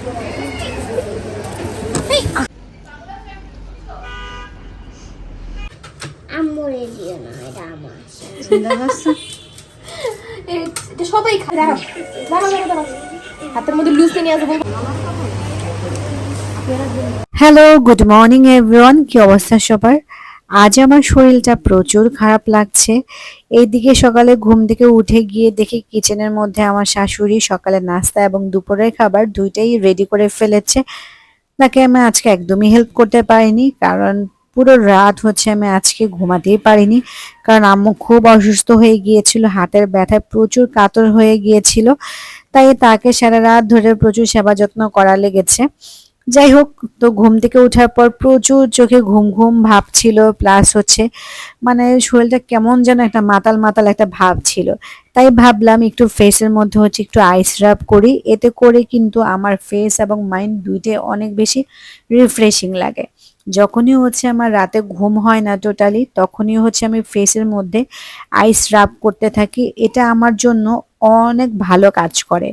এটা সবাই খায়। হাতের মধ্যে লুচি নিয়ে আসব হ্যালো গুড মর্নিং এভরিওয়ান কি অবস্থা সবার? আজ আমার শরীরটা প্রচুর খারাপ লাগছে। এইদিকে সকালে ঘুম থেকে উঠে গিয়ে দেখি কিচেনের মধ্যে আমার শাশুড়ি সকালে নাস্তা এবং দুপুরের খাবার দুইটাই রেডি করে ফেলেছে। তাকে আমি আজকে একদমই হেল্প করতে পারিনি, কারণ পুরো রাত হচ্ছে আমি আজকে ঘুমাতেই পারিনি। কারণ আম্মু খুব অসুস্থ হয়ে গিয়েছিল, হাতের ব্যথায় প্রচুর কাতর হয়ে গিয়েছিল, তাই তাকে সারা রাত ধরে প্রচুর সেবা যত্ন করা লেগেছে। যাই হোক, তো ঘুম থেকে ওঠার পর প্রচুর চোখে ঘুম ঘুম ভাব ছিল প্লাস হচ্ছে মানে শরীরটা কেমন যেন একটা মাতাল মাতাল একটা ভাব ছিল। তাই ভাবলাম একটু ফেসের মধ্যে হচ্ছে একটু আইস রাব করি, এতে করে কিন্তু আমার ফেস এবং মাইন্ড দুইটাই অনেক বেশি রিফ্রেশিং লাগে। যখনই হচ্ছে আমার রাতে ঘুম হয় না টোটালি তখনই হচ্ছে আমি ফেসের মধ্যে আইস রাব করতে থাকি, এটা আমার জন্য অনেক ভালো কাজ করে।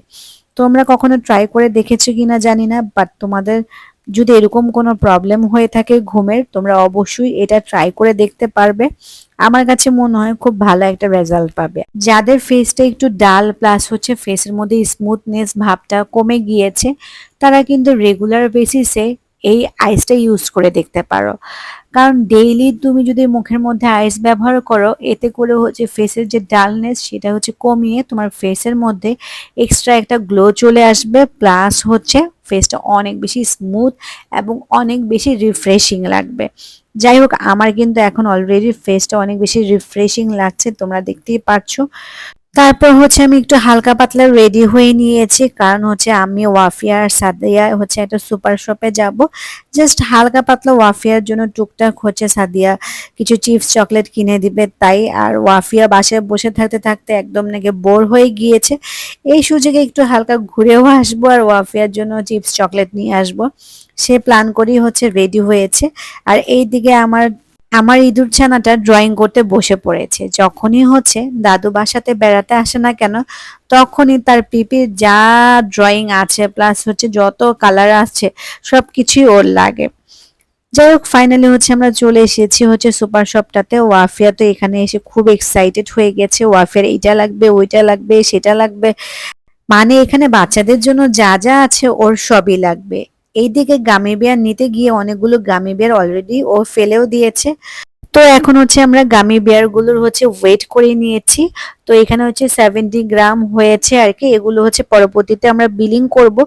তোমরা কখনো ট্রাই করে দেখেছ কিনা জানি না বাট তোমাদের যদি এরকম কোনো প্রবলেম হয়ে থাকে ঘুমের, তোমরা অবশ্যই এটা ট্রাই করে দেখতে পারবে। আমার কাছে মনে হয় খুব ভালো একটা রেজাল্ট পাবে। যাদের ফেসটা একটু ডাল প্লাস হচ্ছে ফেসের মধ্যে স্মুথনেস ভাবটা কমে গিয়েছে, তারা কিন্তু রেগুলার বেসিসে এই আইসটা ইউজ করে দেখতে পারো। কারণ ডেইলি তুমি যদি মুখের মধ্যে আইস ব্যবহার করো, এতে করে হচ্ছে ফেসের যে ডালনেস সেটা হচ্ছে কমিয়ে তোমার ফেসের মধ্যে এক্সট্রা একটা গ্লো চলে আসবে। প্লাস হচ্ছে ফেসটা অনেক বেশি স্মুথ এবং অনেক বেশি রিফ্রেশিং লাগবে। যাই হোক, আমার কিন্তু এখন অলরেডি ফেসটা অনেক বেশি রিফ্রেশিং লাগছে, তোমরা দেখতেই পারছ। তারপর হচ্ছে আমি একটু হালকা পাতলা রেডি হয়ে নিয়েছি। কারণ হচ্ছে আমি ওয়াফিয়া আর সাদিয়া হচ্ছে একটা সুপার শপে যাব। জাস্ট হালকা পাতলা ওয়াফিয়ার জন্য টুকটাক হচ্ছে সাদিয়া কিছু চিপস চকলেট কিনে দিবে তাই। আর ওয়াফিয়া বাসায় বসে থাকতে থাকতে একদম নাকি বোর হয়ে গিয়েছে। এই সুযোগে একটু হালকা ঘুরেও আসব আর ওয়াফিয়ার জন্য চিপস চকলেট নিয়ে আসব। সে প্ল্যান করেই হচ্ছে রেডি হয়েছে। আর এই দিকে আমার আমার ইঁদুর ছানাটা ড্রয়িং করতে বসে পড়েছে। যখনই হচ্ছে দাদু বাসাতে বেড়াতে আসে না কেন, তখনই তার পিপির যা ড্রয়িং আছে প্লাস হচ্ছে যত কালার আছে সব কিছুই ওর লাগে। যাই হোক ফাইনালি হচ্ছে আমরা চলে এসেছি হচ্ছে সুপার শপটাতে ওয়াফিয়া তো এখানে এসে খুব এক্সাইটেড হয়ে গেছে। ওয়াফিয়ার এইটা লাগবে, ওইটা লাগবে, সেটা লাগবে। মানে এখানে বাচ্চাদের জন্য যা যা আছে ওর সবই লাগবে। এইদিকে গামি বিয়ার নিতে গিয়ে অনেকগুলো গামি বিয়ার অলরেডি ও ফেলেও দিয়েছে। তো এখন হচ্ছে আমরা গামি বিয়ারগুলোর হচ্ছে ওয়েট করে নিয়েছি। তো এখানে হচ্ছে সেভেন্টি গ্রাম হয়েছে আর কি। এগুলো হচ্ছে পরবর্তীতে আমরা বিলিং করব।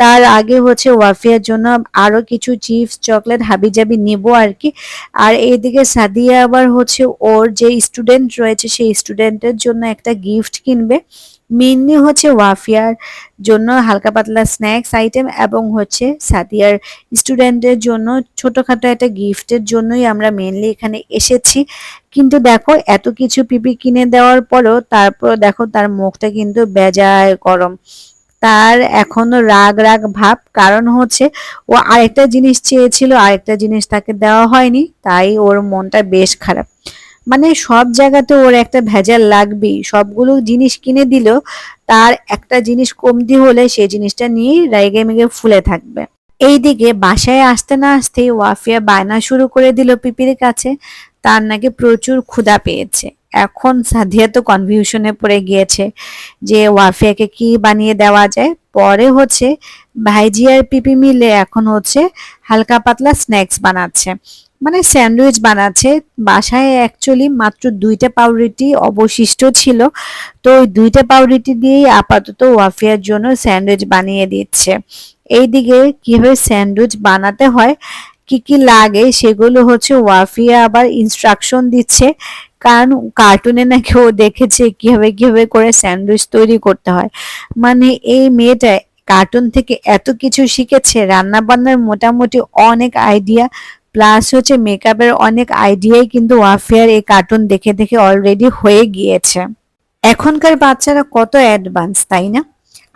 তার আগে হচ্ছে ওয়াফিয়ার জন্য আরও কিছু চিপস চকলেট হাবিজাবি নিব আর কি। আর এইদিকে সাদিয়া আবার হচ্ছে ওর যে স্টুডেন্ট রয়েছে, সেই স্টুডেন্টের জন্য একটা গিফট কিনবে। মেনলি হচ্ছে ওয়াফিয়ার জন্য হালকা পাতলা স্ন্যাক্স আইটেম এবং হচ্ছে সাদিয়ার স্টুডেন্টের জন্য ছোটখাটো একটা গিফটের জন্যই আমরা মেনলি এখানে এসেছি। কিন্তু দেখো, এত কিছু পিপি কিনে দেওয়ার পরও তারপর দেখো তার মুখটা কিন্তু বেজায় গরম। তার এখনও রাগ রাগ ভাব, কারণ হচ্ছে ও আরেকটা জিনিস চেয়েছিল, আরেকটা জিনিস তাকে দেওয়া হয়নি, তাই ওর মনটা বেশ খারাপ। মানে সব জায়গাতে ওর একটা ভেজাল লাগবেই। সবগুলো জিনিস কিনে দিলেও তার একটা জিনিস কমতি হলে সেই জিনিসটা নিয়ে রেগে মেগে ফুলে থাকবে। এইদিকে বাসায় আসতে না আসতেই ওয়াফিয়া বায়না শুরু করে দিল পিপির কাছে। তার নাকি প্রচুর ক্ষুধা পেয়েছে। এখন সাদিয়া তো কনফিউশনে পড়ে গিয়েছে যে ওয়াফিয়াকে কি বানিয়ে দেওয়া যায়। পরে হচ্ছে ভাইজি আর পিপি মিলে এখন হচ্ছে হালকা পাতলা স্ন্যাক্স বানাচ্ছে। মানে স্যান্ডউইচ বানাচ্ছে। বাসায় অ্যাকচুয়ালি মাত্র দুইটা পাউরুটি অবশিষ্ট ছিল। তো ওই দুইটা পাউরুটি দিয়েই আপাতত ওয়াফিয়ার জন্য স্যান্ডউইচ বানিয়ে দিচ্ছে। এইদিকে কীভাবে স্যান্ডউইচ বানাতে হয়, কি কি লাগে সেগুলো হচ্ছে ওয়াফিয়া আবার ইনস্ট্রাকশন দিচ্ছে। কারণ কার্টুনে নাকি ও দেখেছে কীভাবে কীভাবে করে স্যান্ডউইচ তৈরি করতে হয়। মানে এই মেয়েটা কার্টুন থেকে এত কিছু শিখেছে রান্না বান্নার মোটামুটি অনেক আইডিয়া প্লাস হচ্ছে মেকআপের অনেক আইডিয়াই কিন্তু ওয়াফিয়ার এই কার্টুন দেখে দেখে অলরেডি হয়ে গিয়েছে। এখনকার বাচ্চারা কত অ্যাডভান্স তাই না?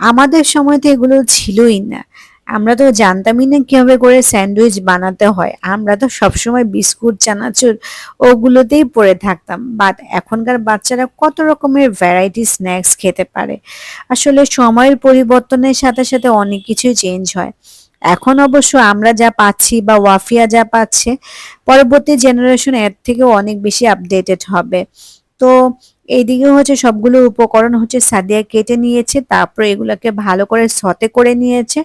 আমাদের সময় তো এগুলো ছিলই না। আমরা তো জানতামই না কীভাবে করে স্যান্ডউইচ বানাতে হয়। আমরা তো সবসময় বিস্কুট, চানাচুর ওগুলোতেই পড়ে থাকতাম। বাট এখনকার বাচ্চারা কত রকমের ভ্যারাইটি স্ন্যাক্স খেতে পারে। আসলে সময়ের পরিবর্তনের সাথে সাথে অনেক কিছুই চেঞ্জ হয়। এখন অবশ্য আমরা যা পাচ্ছি বা ওয়াফিয়া যা পাচ্ছে, পরবর্তী জেনারেশন এর থেকে অনেক বেশি আপডেটেড হবে। তো এইদিকে হচ্ছে সবগুলো উপকরণ হচ্ছে সাদিয়া কেটে নিয়েছে, তারপর এগুলোকে ভালো করে সতে করে নিয়েছে।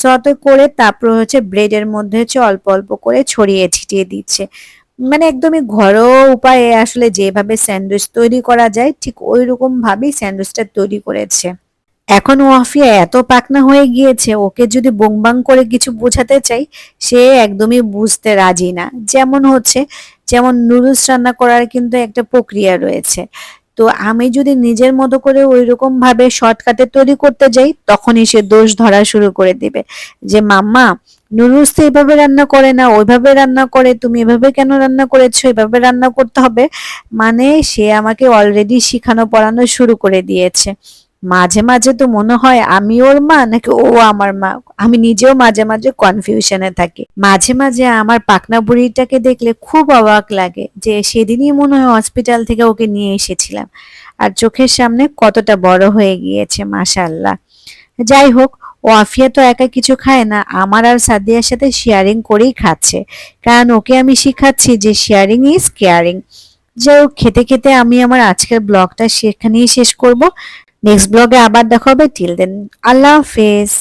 সতে করে তারপর হচ্ছে ব্রেডের মধ্যে হচ্ছে অল্প অল্প করে ছড়িয়ে ছিটিয়ে দিচ্ছে। মানে একদমই ঘরোয়া উপায়ে আসলে যেভাবে স্যান্ডউইচ তৈরি করা যায়, ঠিক ওই রকম ভাবেই স্যান্ডউইচটা তৈরি করেছে। এখন ওয়াফিয়া এত পাকনা হয়ে গিয়েছে, ওকে যদি বোংবাং করে কিছু বোঝাতে চাই, সে একদমই বুঝতে রাজি না। যেমন হচ্ছে, যেমন নুডলস রান্না করার কিন্তু একটা প্রক্রিয়া রয়েছে। তো আমি যদি নিজের মতো করে ওই রকম ভাবে শর্টকাটে তৈরি করতে যাই, তখনই সে দোষ ধরা শুরু করে দিবে। যে, মাম্মা, নুডলস তো এভাবে রান্না করে না, ওইভাবে রান্না করে, তুমি এভাবে কেন রান্না করেছ? এভাবে রান্না করতে হবে? মানে সে আমাকে অলরেডি শিখানো, পড়ানো শুরু করে দিয়েছে। মাঝে মাঝে তো মনে হয় আমি ওর মা নাকি ও আমার মা। আমি নিজেও মাঝে মাঝে কনফিউশনে থাকি। মাঝে মাঝে আমার পাকনা বুড়িটাকে দেখলে খুব অবাক লাগে যে সেদিনই মনে হয় হসপিটাল থেকে ওকে নিয়ে এসেছিলাম। আর চোখের সামনে কতটা বড় হয়ে গিয়েছে মাশাল্লাহ যাই হোক, ও আফিয়া তো একা কিছু খায় না, আমার আর সাদিয়ার সাথে শেয়ারিং করেই খাচ্ছে। কারণ ওকে আমি শিখাচ্ছি যে শেয়ারিং ইজ কেয়ারিং যাই খেতে খেতে আমি আমার আজকের ব্লগটা সেখানেই শেষ করব। নেক্সট ব্লগে আবার দেখা হবে। টিল দেন আল্লাহ হাফেজ।